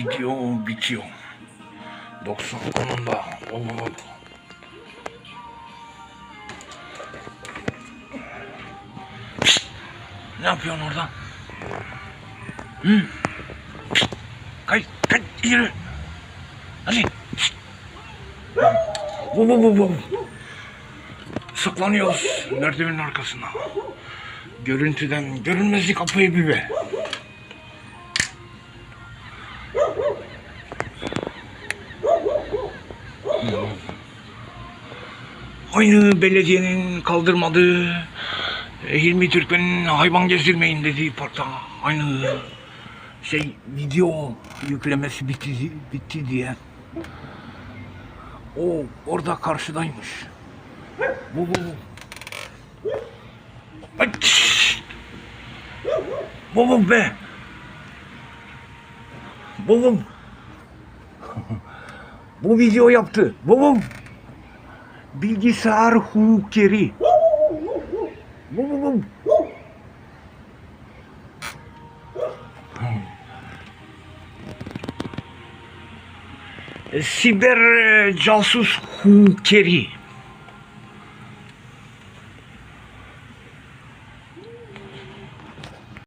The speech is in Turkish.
Video bitiyor. 90 konumda. Pişt! Ne yapıyorsun orada? Hı? Kay, kay, yürü. Hadi. Bu, bu, bu, bu. Sıklanıyoruz merdivenin arkasına. Görüntüden görünmezlik kapıyı bir Aynı belediyenin kaldırmadığı e, Hilmi Türkmen'in hayvan gezdirmeyin dediği parkta aynı şey video yüklemesi bitti, bitti diye. O orada karşıdaymış. Bu bu bu. Şşş! Bu bu be. Babam. Bu video yaptı. Babam. Bilgisayar. Babam. Siber e, casus hukukeri.